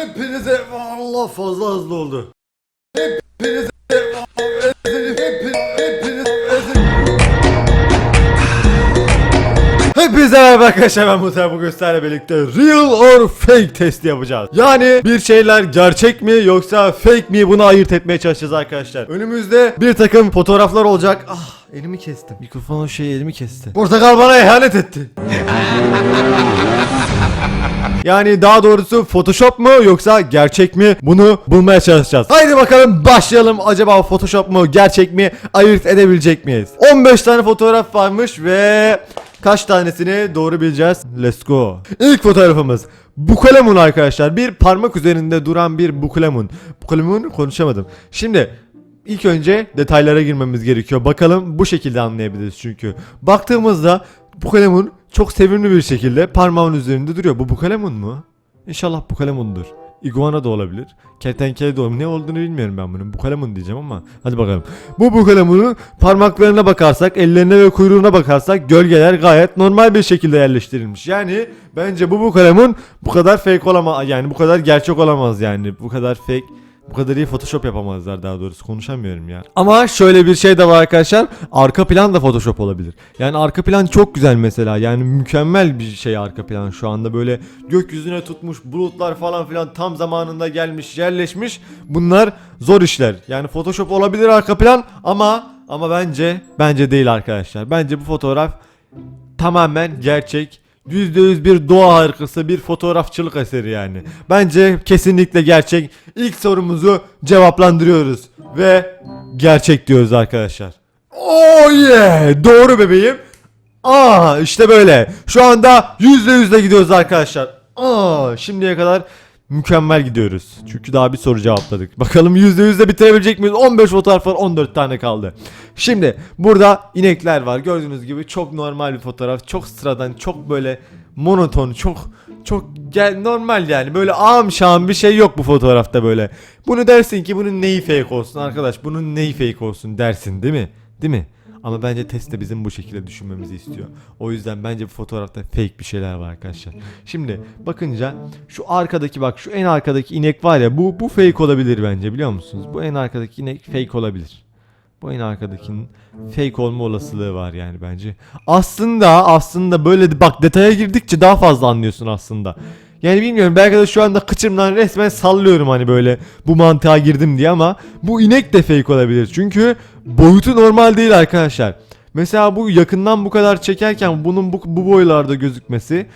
Hepinize Allah fazla hızlı oldu. Hepinize hepiniz hepiniz Hepinize merhaba arkadaşlar ben Muhtar bugün sizlerle birlikte real or fake testi yapacağız. Yani bir şeyler gerçek mi yoksa fake mi bunu ayırt etmeye çalışacağız arkadaşlar. Önümüzde bir takım fotoğraflar olacak. Ah elimi kestim. Mikrofon o şey elimi kesti. Portakal bana ihanet etti. Yani daha doğrusu Photoshop mu yoksa gerçek mi bunu bulmaya çalışacağız. Haydi bakalım başlayalım. Acaba Photoshop mu gerçek mi ayırt edebilecek miyiz? 15 tane fotoğraf varmış ve kaç tanesini doğru bileceğiz. Let's go. İlk fotoğrafımız Bukalemun arkadaşlar. Bir parmak üzerinde duran bir Bukalemun. Bukalemun konuşamadım. Şimdi İlk önce detaylara girmemiz gerekiyor. Bakalım bu şekilde anlayabiliriz çünkü. Baktığımızda kalemun çok sevimli bir şekilde parmağın üzerinde duruyor. Bu bu kalemun mu? İnşallah bu kalemundur. Iguana da olabilir. Kertenkele de olabilir. Ne olduğunu bilmiyorum ben bunun. Bu kalemun diyeceğim ama hadi bakalım. Bu bu kalemunun parmaklarına bakarsak, ellerine ve kuyruğuna bakarsak gölgeler gayet normal bir şekilde yerleştirilmiş. Yani bence bu bu kalemun bu kadar fake olamaz. Yani bu kadar gerçek olamaz yani. Bu kadar fake bu kadar iyi Photoshop yapamazlar daha doğrusu konuşamıyorum ya. Ama şöyle bir şey de var arkadaşlar. Arka plan da Photoshop olabilir. Yani arka plan çok güzel mesela. Yani mükemmel bir şey arka plan şu anda böyle gökyüzüne tutmuş bulutlar falan filan tam zamanında gelmiş yerleşmiş. Bunlar zor işler. Yani Photoshop olabilir arka plan ama ama bence bence değil arkadaşlar. Bence bu fotoğraf tamamen gerçek. %100 bir doğa harikası bir fotoğrafçılık eseri yani. Bence kesinlikle gerçek. İlk sorumuzu cevaplandırıyoruz ve gerçek diyoruz arkadaşlar. Oh yeah! Doğru bebeğim. Aa işte böyle. Şu anda %100'le gidiyoruz arkadaşlar. Aa şimdiye kadar mükemmel gidiyoruz. Çünkü daha bir soru cevapladık. Bakalım %100'de bitirebilecek miyiz? 15 fotoğraf var 14 tane kaldı. Şimdi burada inekler var. Gördüğünüz gibi çok normal bir fotoğraf. Çok sıradan, çok böyle monoton, çok çok gel normal yani. Böyle ağam şağım bir şey yok bu fotoğrafta böyle. Bunu dersin ki bunun neyi fake olsun arkadaş? Bunun neyi fake olsun dersin değil mi? Değil mi? Ama bence test de bizim bu şekilde düşünmemizi istiyor. O yüzden bence bu fotoğrafta fake bir şeyler var arkadaşlar. Şimdi bakınca şu arkadaki bak şu en arkadaki inek var ya bu bu fake olabilir bence biliyor musunuz? Bu en arkadaki inek fake olabilir. Bu en arkadakinin fake olma olasılığı var yani bence. Aslında aslında böyle de- bak detaya girdikçe daha fazla anlıyorsun aslında. Yani bilmiyorum belki de şu anda kıçımdan resmen sallıyorum hani böyle bu mantığa girdim diye ama bu inek de fake olabilir. Çünkü boyutu normal değil arkadaşlar. Mesela bu yakından bu kadar çekerken bunun bu, bu boylarda gözükmesi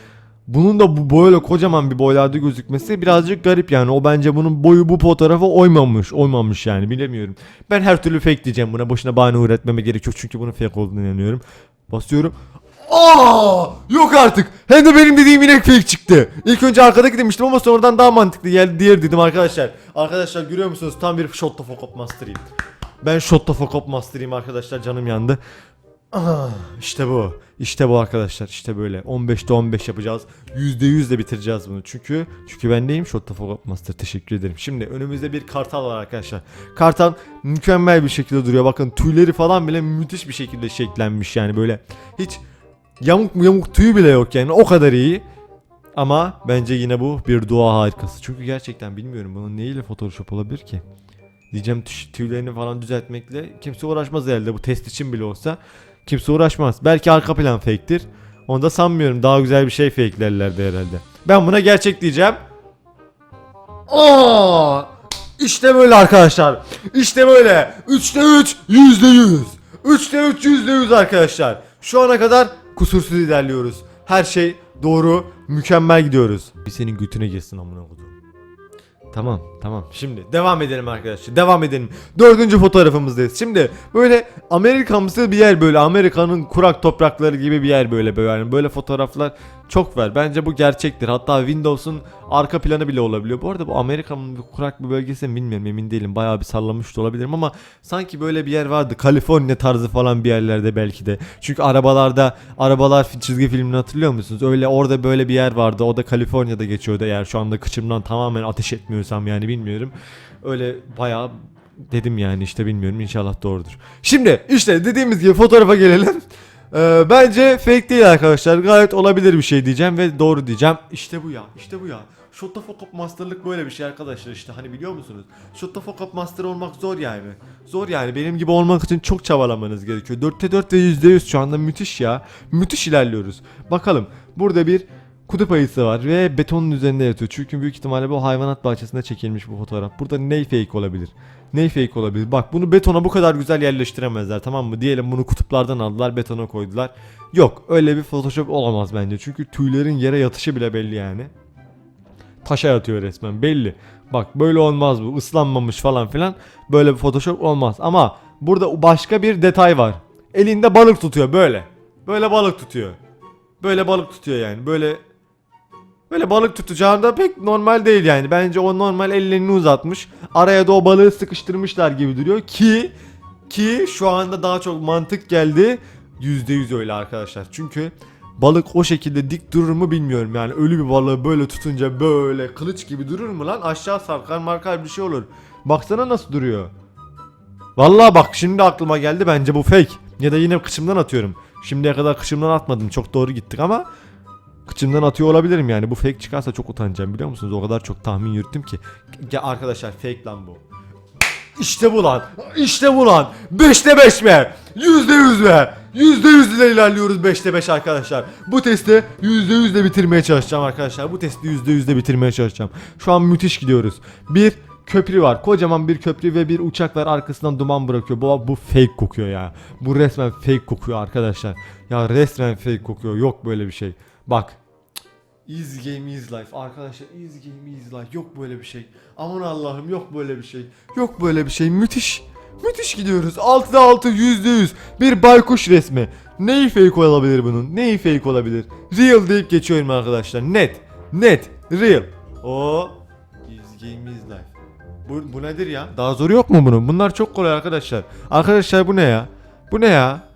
bunun da bu böyle kocaman bir boylarda gözükmesi birazcık garip yani. O bence bunun boyu bu fotoğrafa oymamış. Oymamış yani bilemiyorum. Ben her türlü fake diyeceğim buna. Boşuna bahane üretmeme gerek yok çünkü bunun fake olduğunu inanıyorum. Basıyorum. Aa! Yok artık. Hem de benim dediğim inek fake çıktı. İlk önce arkadaki demiştim ama sonradan daha mantıklı geldi diğer dedim arkadaşlar. Arkadaşlar görüyor musunuz? Tam bir shot of master'ıyım. Ben shot of a master'ıyım arkadaşlar. Canım yandı. Ah, işte bu. İşte bu arkadaşlar. İşte böyle. 15'te 15 yapacağız. %100 de bitireceğiz bunu. Çünkü çünkü ben neyim? Shot of a Master. Teşekkür ederim. Şimdi önümüzde bir kartal var arkadaşlar. Kartal mükemmel bir şekilde duruyor. Bakın tüyleri falan bile müthiş bir şekilde şeklenmiş yani böyle. Hiç yamuk yamuk tüyü bile yok yani. O kadar iyi. Ama bence yine bu bir dua harikası. Çünkü gerçekten bilmiyorum bunun neyle Photoshop olabilir ki? Diyeceğim tüy- tüylerini falan düzeltmekle kimse uğraşmaz herhalde bu test için bile olsa. Kimse uğraşmaz. Belki arka plan fake'tir. Onu da sanmıyorum. Daha güzel bir şey fake'lerlerdi herhalde. Ben buna gerçek diyeceğim. Aa! İşte böyle arkadaşlar. İşte böyle. 3'te 3 %100. 3'te 3 %100 arkadaşlar. Şu ana kadar kusursuz ilerliyoruz. Her şey doğru, mükemmel gidiyoruz. Bir senin götüne girsin amına kodum. Tamam tamam. Şimdi devam edelim arkadaşlar devam edelim. Dördüncü fotoğrafımızdayız. Şimdi böyle Amerikamsı bir yer böyle Amerika'nın kurak toprakları gibi bir yer böyle böyle yani böyle fotoğraflar çok var Bence bu gerçektir. Hatta Windows'un arka planı bile olabiliyor. Bu arada bu Amerika'nın bir kurak bir bölgesi mi bilmiyorum emin değilim. Bayağı bir sallamış da olabilirim ama Sanki böyle bir yer vardı. Kaliforniya tarzı falan bir yerlerde belki de. Çünkü arabalarda arabalar çizgi filmini hatırlıyor musunuz? Öyle orada böyle bir yer vardı. O da Kaliforniya'da geçiyordu. Eğer şu anda kıçımdan tamamen ateş etmiyorsam yani bilmiyorum. Öyle bayağı dedim yani işte bilmiyorum. İnşallah doğrudur. Şimdi işte dediğimiz gibi fotoğrafa gelelim Ee, bence fake değil arkadaşlar. Gayet olabilir bir şey diyeceğim ve doğru diyeceğim. İşte bu ya. işte bu ya. Shot of Focus Master'lık böyle bir şey arkadaşlar işte hani biliyor musunuz? Shot of Focus Master olmak zor yani. Zor yani benim gibi olmak için çok çabalamanız gerekiyor. 4'te 4 ve %100 şu anda müthiş ya. Müthiş ilerliyoruz. Bakalım burada bir kutup ayısı var ve betonun üzerinde yatıyor. Çünkü büyük ihtimalle bu hayvanat bahçesinde çekilmiş bu fotoğraf. Burada ney fake olabilir? Ney fake olabilir? Bak bunu betona bu kadar güzel yerleştiremezler tamam mı? Diyelim bunu kutuplardan aldılar betona koydular. Yok öyle bir photoshop olamaz bence. Çünkü tüylerin yere yatışı bile belli yani. Taşa yatıyor resmen belli. Bak böyle olmaz bu ıslanmamış falan filan. Böyle bir photoshop olmaz. Ama burada başka bir detay var. Elinde balık tutuyor böyle. Böyle balık tutuyor. Böyle balık tutuyor yani. Böyle Böyle balık tutacağında pek normal değil yani. Bence o normal ellerini uzatmış. Araya da o balığı sıkıştırmışlar gibi duruyor ki ki şu anda daha çok mantık geldi. %100 öyle arkadaşlar. Çünkü balık o şekilde dik durur mu bilmiyorum yani. Ölü bir balığı böyle tutunca böyle kılıç gibi durur mu lan? Aşağı sarkar markar bir şey olur. Baksana nasıl duruyor. Vallahi bak şimdi aklıma geldi bence bu fake. Ya da yine kıçımdan atıyorum. Şimdiye kadar kıçımdan atmadım. Çok doğru gittik ama kıçımdan atıyor olabilirim yani. Bu fake çıkarsa çok utanacağım biliyor musunuz? O kadar çok tahmin yürüttüm ki. Ya arkadaşlar fake lan bu. İşte bu lan. İşte bu lan. 5'te 5 be. %100 be. %100 ile ilerliyoruz 5'te 5 arkadaşlar. Bu testi %100 ile bitirmeye çalışacağım arkadaşlar. Bu testi %100 ile bitirmeye çalışacağım. Şu an müthiş gidiyoruz. Bir köprü var. Kocaman bir köprü ve bir uçak var arkasından duman bırakıyor. Bu, bu fake kokuyor ya. Bu resmen fake kokuyor arkadaşlar. Ya resmen fake kokuyor. Yok böyle bir şey. Bak. Easy game is life. Arkadaşlar easy game is life. Yok böyle bir şey. Aman Allah'ım yok böyle bir şey. Yok böyle bir şey. Müthiş. Müthiş gidiyoruz. 6'da 6 %100 bir baykuş resmi. Neyi fake olabilir bunun? Neyi fake olabilir? Real deyip geçiyorum arkadaşlar. Net. Net. Real. O easy game is life. Bu, bu nedir ya? Daha zoru yok mu bunun? Bunlar çok kolay arkadaşlar. Arkadaşlar bu ne ya? Bu ne ya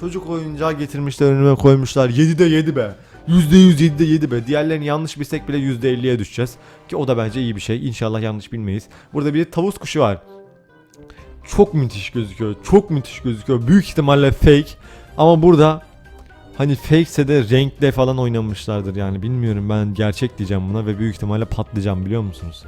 Çocuk oyuncağı getirmişler önüme koymuşlar. 7'de 7 be. %100 7'de 7 be. Diğerlerini yanlış bilsek bile %50'ye düşeceğiz. Ki o da bence iyi bir şey. İnşallah yanlış bilmeyiz. Burada bir tavus kuşu var. Çok müthiş gözüküyor. Çok müthiş gözüküyor. Büyük ihtimalle fake. Ama burada hani fakese de renkle falan oynamışlardır yani. Bilmiyorum ben gerçek diyeceğim buna ve büyük ihtimalle patlayacağım biliyor musunuz?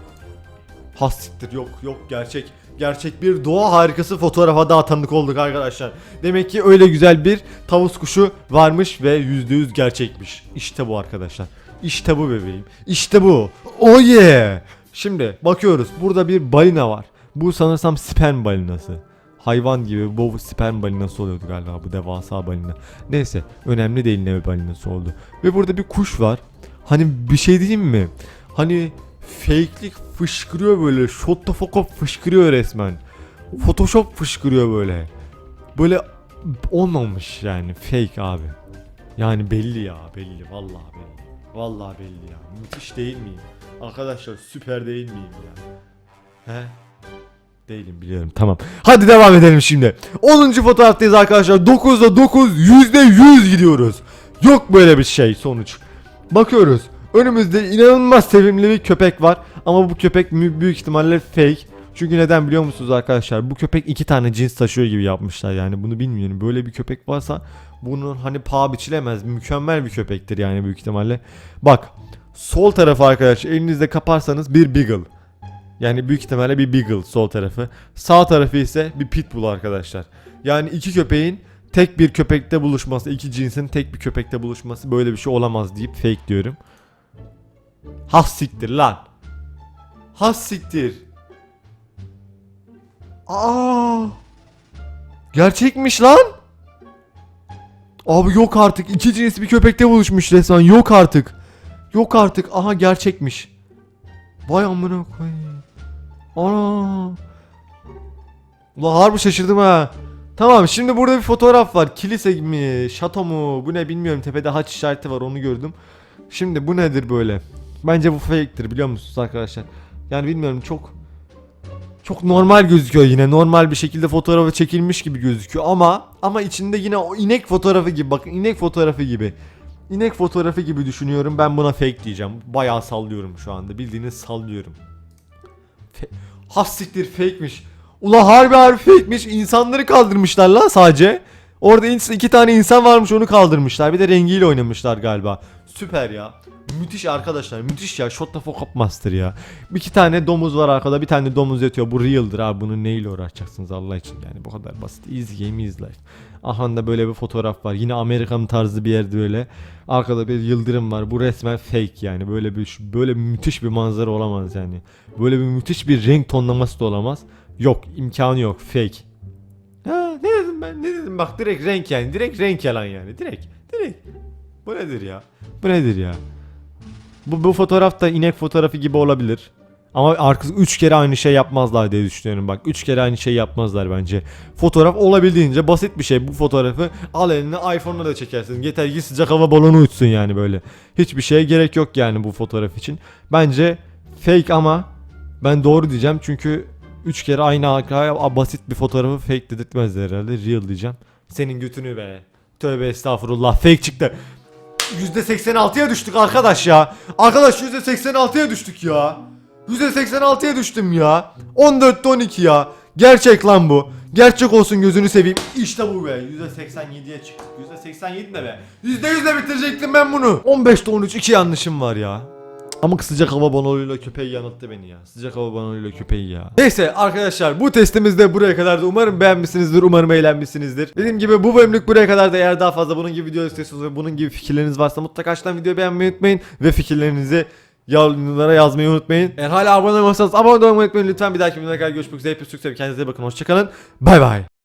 Has siktir yok yok gerçek. Gerçek bir doğa harikası fotoğrafa daha tanık olduk arkadaşlar. Demek ki öyle güzel bir tavus kuşu varmış ve %100 gerçekmiş. İşte bu arkadaşlar. İşte bu bebeğim. İşte bu. Oh yeah. Şimdi bakıyoruz. Burada bir balina var. Bu sanırsam sperm balinası. Hayvan gibi bu sperm balinası oluyordu galiba bu devasa balina. Neyse önemli değil ne balinası oldu. Ve burada bir kuş var. Hani bir şey diyeyim mi? Hani fake'lik fışkırıyor böyle. Shotofokop fışkırıyor resmen. Photoshop fışkırıyor böyle. Böyle olmamış yani fake abi. Yani belli ya belli vallahi belli. Vallahi belli ya. Müthiş değil miyim? Arkadaşlar süper değil miyim ya? He? Değilim biliyorum tamam. Hadi devam edelim şimdi. 10. fotoğraftayız arkadaşlar. 9'da 9 %100 gidiyoruz. Yok böyle bir şey sonuç. Bakıyoruz. Önümüzde inanılmaz sevimli bir köpek var. Ama bu köpek büyük ihtimalle fake. Çünkü neden biliyor musunuz arkadaşlar? Bu köpek iki tane cins taşıyor gibi yapmışlar yani. Bunu bilmiyorum. Böyle bir köpek varsa bunun hani paha biçilemez. Mükemmel bir köpektir yani büyük ihtimalle. Bak. Sol tarafı arkadaşlar elinizde kaparsanız bir beagle. Yani büyük ihtimalle bir beagle sol tarafı. Sağ tarafı ise bir pitbull arkadaşlar. Yani iki köpeğin tek bir köpekte buluşması, iki cinsin tek bir köpekte buluşması böyle bir şey olamaz deyip fake diyorum. Has siktir lan. Has siktir. Aa! Gerçekmiş lan. Abi yok artık. İki cins bir köpekte buluşmuş resmen. Yok artık. Yok artık. Aha gerçekmiş. Vay amına koyayım. Ana. Ulan harbi şaşırdım ha. Tamam şimdi burada bir fotoğraf var. Kilise mi? Şato mu? Bu ne bilmiyorum. Tepede haç işareti var onu gördüm. Şimdi bu nedir böyle? Bence bu fake'tir biliyor musunuz arkadaşlar? Yani bilmiyorum çok çok normal gözüküyor yine. Normal bir şekilde fotoğrafı çekilmiş gibi gözüküyor ama ama içinde yine o inek fotoğrafı gibi. Bakın inek fotoğrafı gibi. İnek fotoğrafı gibi düşünüyorum. Ben buna fake diyeceğim. Bayağı sallıyorum şu anda. Bildiğiniz sallıyorum. Fe- Has siktir fake'miş. Ula harbi harbi fake'miş. İnsanları kaldırmışlar lan sadece. Orada iki tane insan varmış onu kaldırmışlar. Bir de rengiyle oynamışlar galiba. Süper ya. Müthiş arkadaşlar. Müthiş ya. Shot the fuck up master ya. İki tane domuz var arkada. Bir tane domuz yatıyor. Bu real'dır abi. Bunu neyle uğraşacaksınız Allah için yani. Bu kadar basit. Easy game easy life. Aha da böyle bir fotoğraf var. Yine Amerikan tarzı bir yerde böyle. Arkada bir yıldırım var. Bu resmen fake yani. Böyle bir böyle müthiş bir manzara olamaz yani. Böyle bir müthiş bir renk tonlaması da olamaz. Yok, imkanı yok. Fake. Ha, ne ben? Ne dedim? Bak direkt renk yani. Direkt renk yalan yani. Direkt. Direkt. Bu nedir ya? Bu nedir ya? Bu, bu fotoğraf da inek fotoğrafı gibi olabilir. Ama arkası 3 kere aynı şey yapmazlar diye düşünüyorum bak. 3 kere aynı şey yapmazlar bence. Fotoğraf olabildiğince basit bir şey. Bu fotoğrafı al eline iPhone'la da çekersin. Yeter ki sıcak hava balonu uçsun yani böyle. Hiçbir şeye gerek yok yani bu fotoğraf için. Bence fake ama ben doğru diyeceğim çünkü 3 kere aynı arkaya basit bir fotoğrafı fake dedirtmezler herhalde. Real diyeceğim. Senin götünü be. Tövbe estağfurullah fake çıktı. %86'ya düştük arkadaş ya. Arkadaş %86'ya düştük ya. %86'ya düştüm ya. 14'te 12 ya. Gerçek lan bu. Gerçek olsun gözünü seveyim. İşte bu be. %87'ye çıktık. %87 ne be? %100'le bitirecektim ben bunu. 15'te 13 iki yanlışım var ya. Ama sıcak hava balonuyla köpeği yanılttı beni ya. Sıcak hava balonuyla köpeği ya. Neyse arkadaşlar bu testimiz de buraya kadar da umarım beğenmişsinizdir. Umarım eğlenmişsinizdir. Dediğim gibi bu bölümlük buraya kadar da eğer daha fazla bunun gibi video istiyorsanız ve bunun gibi fikirleriniz varsa mutlaka aşağıdan videoyu beğenmeyi unutmayın. Ve fikirlerinizi yorumlara yazmayı unutmayın. Eğer hala abone olmamışsanız abone olmayı unutmayın. Lütfen bir dahaki videoda görüşmek üzere. Hepinizi çok. Kendinize bakın. Hoşçakalın. Bay bay.